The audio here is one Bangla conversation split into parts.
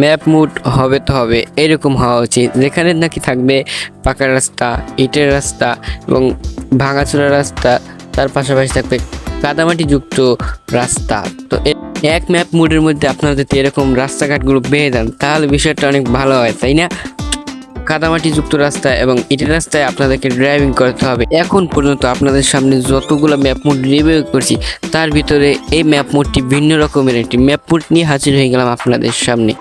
ম্যাপ মুড হবে তো হবে, এরকম হওয়া উচিত। যেখানে নাকি থাকবে পাকা রাস্তা, ইটের রাস্তা এবং ভাঙাচোরা রাস্তা, তার পাশাপাশি থাকবে কাদামাটি যুক্ত রাস্তা। তো এক ম্যাপ মুডের মধ্যে আপনারা যদি এরকম রাস্তাঘাটগুলো পেয়ে যান তাহলে বিষয়টা অনেক ভালো হয়, তাই না? কাদামাটি যুক্ত রাস্তা এবং ইটের রাস্তায় আপনাদেরকে ড্রাইভিং করতে হবে। এখন পর্যন্ত আপনাদের সামনে যতগুলো ম্যাপ মোড রিভিউ করছি, তার ভিতরে এই ম্যাপ মোডটি ভিন্ন রকমের একটি ম্যাপ মোড নিয়ে হাজির হয়ে গেলাম আপনাদের সামনে।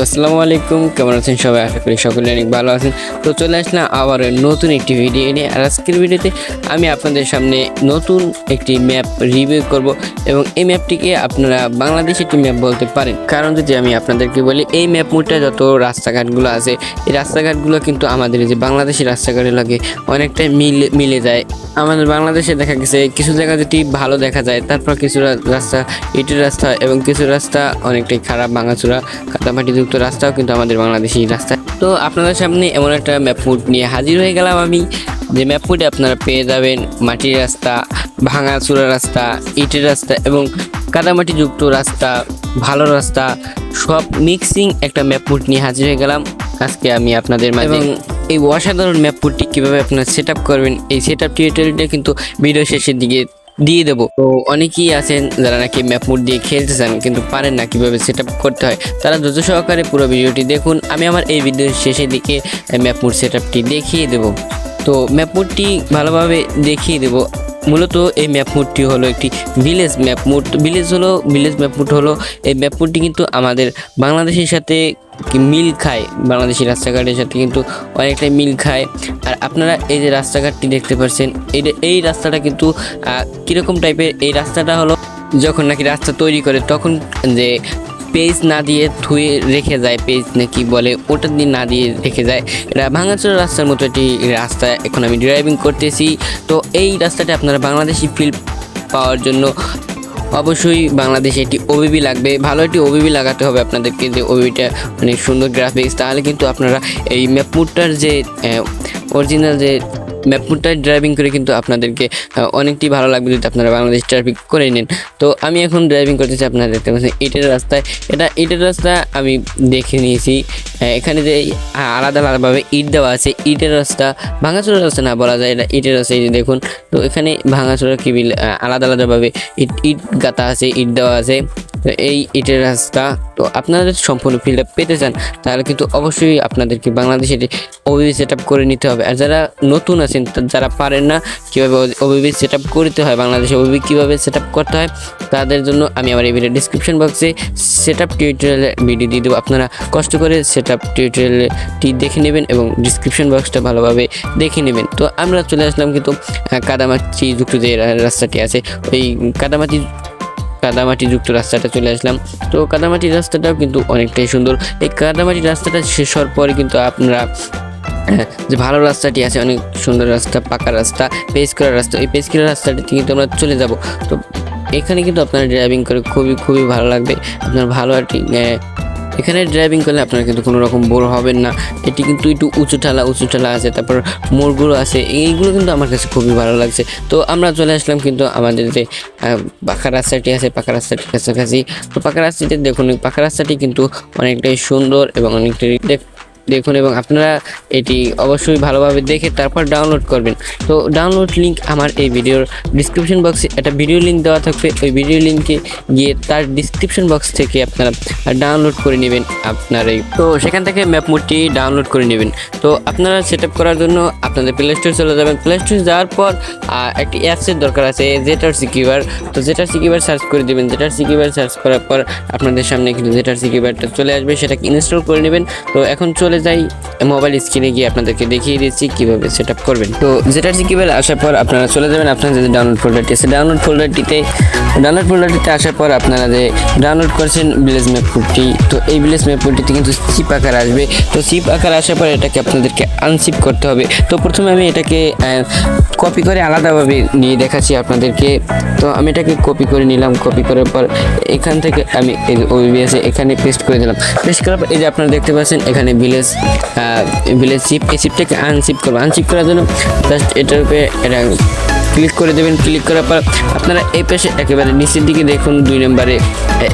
তো আসসালামু আলাইকুম, কেমন আছেন সবাই? আশা করি সকলে অনেক ভালো আছেন। তো চলে আসলাম আবার নতুন একটি ভিডিও নিয়ে। আর আজকের ভিডিওতে আমি আপনাদের সামনে নতুন একটি ম্যাপ রিভিউ করব এবং এই ম্যাপটিকে আপনারা বাংলাদেশি একটি ম্যাপ বলতে পারেন। কারণ যদি আমি আপনাদেরকে বলি, এই ম্যাপ মোডটা যত রাস্তাঘাটগুলো আছে, এই রাস্তাঘাটগুলো কিন্তু আমাদের যে বাংলাদেশি রাস্তাঘাটের লাগে অনেকটাই মিলে মিলে যায়। আমাদের বাংলাদেশে দেখা গেছে, কিছু জায়গা যেটি ভালো দেখা যায়, তারপর কিছু রাস্তা, ইটের রাস্তা এবং কিছু রাস্তা অনেকটাই খারাপ, ভাঙাচুরা ভাঙাচোরা কাদামাটিযুক্ত রাস্তাও কিন্তু আমাদের বাংলাদেশি রাস্তা তো আপনাদের সামনে এমন একটা ম্যাপ ফুট নিয়ে হাজির হয়ে গেলাম আমি। যে ম্যাপ ফুটে আপনারা পেয়ে যাবেন মাটির রাস্তা, ভাঙাচোরা রাস্তা, ইটের রাস্তা এবং কাদামাটিযুক্ত রাস্তা, ভালো রাস্তা, সব মিক্সিং একটা ম্যাপ ফুট নিয়ে হাজির হয়ে গেলাম। আজকে আমি আপনাদের মাঝে এবং এই অসাধারণ ম্যাপ ফুটটি কীভাবে আপনারা সেট করবেন, এই সেট আপ টিউটোরিয়ালটা কিন্তু ভিডিও শেষের দিকে দিয়ে দেবো। তো অনেকেই আছেন যারা নাকি ম্যাপ মোড দিয়ে খেলতে চান, কিন্তু পারেন না কীভাবে সেট করতে হয়। তারা দ্রুত সহকারে পুরো ভিডিওটি দেখুন। আমি আমার এই ভিডিওর শেষের দিকে ম্যাপ মোড সেট দেখিয়ে দেবো। তো ম্যাপ মোডটি ভালোভাবে দেখিয়ে দেবো। মূলত এই ম্যাপ মোডটি হলো একটি ভিলেজ ম্যাপ মোড ভিলেজ হলো ভিলেজ ম্যাপ মোড হলো এই ম্যাপ মোডটি কিন্তু আমাদের বাংলাদেশের সাথে মিল খায়। বাংলাদেশি রাস্তাঘাটের সাথে কিন্তু অনেকটাই মিল খায়। আর আপনারা এই যে রাস্তাঘাটটি দেখতে পাচ্ছেন, এই এই রাস্তাটা কিন্তু কীরকম টাইপের এই রাস্তাটা হলো যখন নাকি রাস্তা তৈরি করে, তখন যে পেজ না দিয়ে ধুয়ে রেখে যায়, পেজ নাকি বলে ওটা দিয়ে না দিয়ে রেখে যায়। এটা ভাঙাচোরা রাস্তার মতো একটি রাস্তা, এখন আমি ড্রাইভিং করতেছি। তো এই রাস্তাটা আপনারা বাংলাদেশি ফিল পাওয়ার জন্য অবশ্যই বাংলাদেশে একটি ওবিবি লাগবে। ভালো একটি ওবিবি লাগাতে হবে আপনাদেরকে যে ওবিটা অনেক সুন্দর গ্রাফিক্স তাহলে কিন্তু আপনারা এই ম্যাপমুটটার যে অরিজিনাল যে ম্যাপমুটটা ড্রাইভিং করে কিন্তু আপনাদেরকে অনেকটি ভালো লাগবে যদি আপনারা বাংলাদেশ ট্রাফিক করে নেন। তো আমি এখন ড্রাইভিং করতেছি আপনারা দেখতে পাচ্ছেন ইটের রাস্তায়। এটা ইটের রাস্তা আমি দেখে নিয়েছি। এখানে যে আলাদা আলাদাভাবে ইট দেওয়া আছে, ইটের রাস্তা ভাঙাচোরা রাস্তা না বলা যায়, এটা ইটের রাস্তা, এই যে দেখুন। তো এখানে ভাঙাচোরা, কেবিল আলাদা আলাদাভাবে ইট ইট গাঁথা আছে, ইট দেওয়া আছে। তো এই ইটের রাস্তা তো আপনারা সম্পূর্ণ ফিল্ড পেতে চান তাহলে কিন্তু অবশ্যই আপনাদেরকে বাংলাদেশে ওবিবি সেট আপ করে নিতে হবে। আর যারা নতুন আছেন যারা পারেন না কীভাবে ওবিবি সেট আপ করতে হয় বাংলাদেশে ওবিবি কীভাবে সেট আপ করতে হয় তাদের জন্য আমি আমার এই ভিডিও ডিসক্রিপশন বক্সে সেট আপ টিউটোরিয়ালের ভিডিও দিয়ে দেবো। আপনারা কষ্ট করে সেট আপ টিউটোরিয়ালটি দেখে নেবেন এবং ডিসক্রিপশন বক্সটা ভালোভাবে দেখে নেবেন। তো আমরা চলে আসলাম কিন্তু আহ, কাদামাটি যুক্ত যে রাস্তাটি আছে ওই কাদামাটি কাদামাটি যুক্ত রাস্তাটা চলে আসলাম। তো কাদামাটি রাস্তাটাও কিন্তু অনেকটাই সুন্দর। এই কাদামাটি রাস্তাটা শেষ হওয়ার পরে কিন্তু আপনারা যে ভালো রাস্তাটি আছে অনেক সুন্দর রাস্তা পাকা রাস্তা পেস করা রাস্তা এই পেস করা রাস্তাটিতে কিন্তু আমরা চলে যাব। তো এখানে কিন্তু আপনারা ড্রাইভিং করে খুবই খুবই ভালো লাগবে। আপনার ভালো একটি আহ, এখানে ড্রাইভিং করলে আপনারা কিন্তু কোনো রকম বোর হবেন না। এটি কিন্তু একটু উঁচু ঠালা উঁচু ঠালা আছে, তারপর মোড়গুলো আছে, এইগুলো কিন্তু আমার কাছে খুবই ভালো লাগছে। তো আমরা চলে আসলাম কিন্তু আমাদের যে পাকা রাস্তাটি আছে, পাকা রাস্তাটির কাছাকাছি। তো পাকা রাস্তাটি দেখুন, পাকা রাস্তাটি কিন্তু অনেকটাই সুন্দর এবং অনেকটাই দেখুন এবং আপনারা এটি অবশ্যই ভালোভাবে দেখে তারপর ডাউনলোড করবেন। তো ডাউনলোড লিঙ্ক আমার এই ভিডিওর ডিসক্রিপশন বক্সে একটা ভিডিও লিঙ্ক দেওয়া থাকবে। ওই ভিডিও লিঙ্কে গিয়ে তার ডিসক্রিপশন বক্স থেকে আপনারা ডাউনলোড করে নেবেন আপনার এই তো সেখান থেকে ম্যাপ মোডটি ডাউনলোড করে নেবেন। তো আপনারা সেট করার জন্য আপনাদের প্লে স্টোর চলে যাবেন। প্লে স্টোর যাওয়ার পর একটি অ্যাপসের দরকার আছে জেটার সিকিউবার তো জেটার সিকিউবার সার্চ করে দেবেন। জেটার সিকিউবার সার্চ করার পর আপনাদের সামনে কিন্তু জেটার সিকিউবারটা চলে আসবে। সেটাকে ইনস্টল করে নেবেন। তো এখন চলে যাই মোবাইল স্ক্রিনে গিয়ে আপনাদেরকে দেখিয়ে দিচ্ছি কীভাবে সেট আপ করবেন। তো জেটার সিকিউবার আসার পর আপনারা চলে যাবেন আপনাদের যে ডাউনলোড ফোল্ডারটি আছে ডাউনলোড ফোল্ডারটিতে ডাউনলোড ফোল্ডারটিতে আসার পর আপনারা যে ডাউনলোড করছেন ভিলেজ ম্যাপ তো এই ভিলেজ ম্যাপ ফুটটিতে কিন্তু সিপ আকার আসবে। তো সিপ আকার আসার পর এটাকে আপনাদেরকে আনসিপ করতে হবে। তো প্রথমে আমি এটাকে কপি করে আলাদাভাবে নিয়ে দেখাচ্ছি আপনাদেরকে। তো আমি এটাকে কপি করে নিলাম কপি করার পর এখান থেকে আমি এই ওবিবিএসে এখানে পেস্ট করে দিলাম। পেস্ট করার পর এই যে আপনারা দেখতে পাচ্ছেন, এখানে ভিলেজ ভিলেজ সিপ এই শিপটাকে আনশিপ করব। আনশিপ করার জন্য জাস্ট এটার উপরে এটা ক্লিক করে দেবেন। ক্লিক করার পর আপনারা এই পাশে একেবারে নিচের দিকে দেখুন, দুই নম্বরে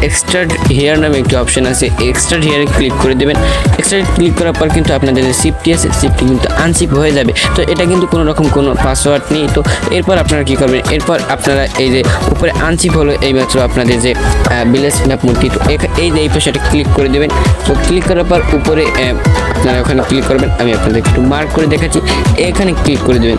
এক্সট্রা হেয়ার নামে একটি অপশন আছে। এক্সট্রা হেয়ারে ক্লিক করে দেবেন। এক্সট্রা ক্লিক করার পর কিন্তু আপনাদের যে সিপটি আছে সিপটি কিন্তু আনসিপ হয়ে যাবে। তো এটা কিন্তু কোনো রকম কোনো পাসওয়ার্ড নেই। তো এরপর আপনারা কি করবেন? এরপর আপনারা এই যে উপরে আনসিপ হলো, এইমাত্র আপনাদের যে ম্যাপ মূর্তি। তো এই যে এই পাশে ক্লিক করে দেবেন। তো ক্লিক করার পর উপরে আপনারা ওখানে ক্লিক করবেন, আমি আপনাদের একটু মার্ক করে দেখাচ্ছি। এখানে ক্লিক করে দেবেন।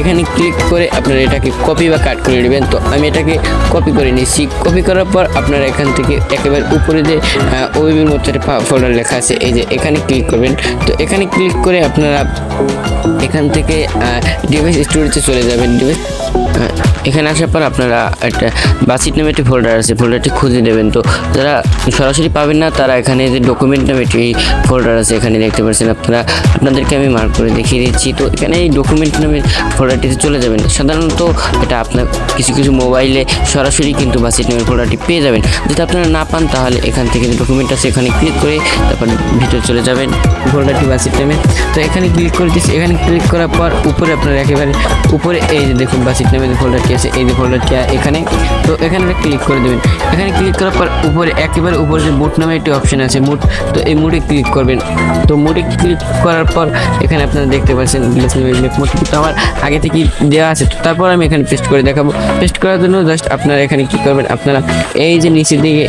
এখানে ক্লিক করে আপনারা এটাকে কপি বা কাট করে নেবেন। তো আমি এটাকে কপি করে নিচ্ছি কপি করার পর আপনারা এখান থেকে একেবারে উপরে যে ওয়েবের মধ্যে একটা ফোল্ডার লেখা আছে, এই যে এখানে ক্লিক করবেন। তো এখানে ক্লিক করে আপনারা এখান থেকে ডিভাইস স্টোরেজে চলে যাবেন। ডিভাইস এখানে আসার পর আপনারা একটা বাসিট নামে একটি ফোল্ডার আছে ফোল্ডারটি খুঁজে দেবেন। তো যারা সরাসরি পাবেন না, তারা এখানে যে ডকুমেন্ট নামে একটি ফোল্ডার আছে, এখানে দেখতে পাচ্ছেন আপনারা। আপনাদেরকে আমি মার্ক করে দেখিয়ে দিচ্ছি। তো এখানে এই ডকুমেন্ট নামে ফোল্ডারটিতে চলে যাবেন। সাধারণত এটা আপনার কিছু কিছু মোবাইলে সরাসরি কিন্তু বাসিট নামের ফোল্ডারটি পেয়ে যাবেন। যদি আপনারা না পান, তাহলে এখান থেকে যে ডকুমেন্ট আছে, এখানে ক্লিক করে তারপর ভিতরে চলে যাবেন ফোল্ডারটি বাসিট নামে। তো এখানে ক্লিক করে দিচ্ছি। এখানে ক্লিক করার পর উপরে আপনারা একেবারে উপরে এই যে দেখুন বাসিট নামে যে ফোল্ডারটি আছে, এই যে ফোল্ডারটি এখানে। তো এখানে ক্লিক করে দেবেন। এখানে ক্লিক করার পর উপরে, একেবারে উপরে যে মুড নামে একটি অপশন আছে মুড তো এই মুডে ক্লিক করবেন। তো মুডে ক্লিক করার পর এখানে আপনারা দেখতে পাচ্ছেন মুড কিন্তু আমার আগে থেকেই দেওয়া আছে। তো তারপর আমি এখানে পেস্ট করে দেখাবো। পেস্ট করার জন্য জাস্ট আপনারা এখানে কী করবেন, আপনারা এই যে নিচের দিকে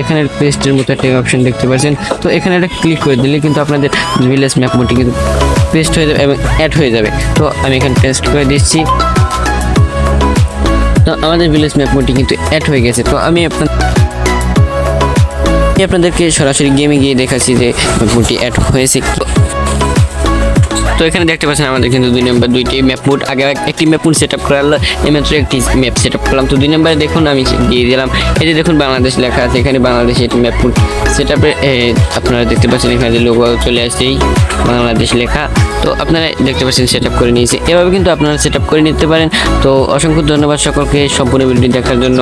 এখানে পেস্টের মতো একটা অপশন দেখতে পাচ্ছেন। তো এখানে একটা ক্লিক করে দিলে কিন্তু আপনাদের ভিলেজ ম্যাপ মোডটি কিন্তু পেস্ট হয়ে যাবে এবং অ্যাড হয়ে যাবে। তো আমি এখানে পেস্ট করে দিচ্ছি। তো আমাদের ভিলেজ ম্যাপ মোডটি কিন্তু অ্যাড হয়ে গেছে। তো আমি আপনার আপনাদেরকে সরাসরি গেমে গিয়ে দেখাচ্ছি যে মোডটি অ্যাড হয়েছে তো এখানে দেখতে পাচ্ছেন আমাদের কিন্তু দুই নম্বর দুইটি ম্যাপ মোড। আগে একটি ম্যাপ মোড সেট আপ করা হলো, এই মাত্র একটি ম্যাপ সেট আপ করলাম। তো দুই নম্বরে দেখুন, আমি দিয়ে দিলাম। এই যে দেখুন, বাংলাদেশ লেখা আছে, এখানে বাংলাদেশ একটি ম্যাপ মোড সেট আপে আপনারা দেখতে পাচ্ছেন এখানে লোগো চলে আসছেই বাংলাদেশ লেখা। তো আপনারা দেখতে পাচ্ছেন সেট আপ করে নিয়েছে। এভাবে কিন্তু আপনারা সেট আপ করে নিতে পারেন। তো অসংখ্য ধন্যবাদ সকলকে সম্পূর্ণ ভিডিওটি দেখার জন্য।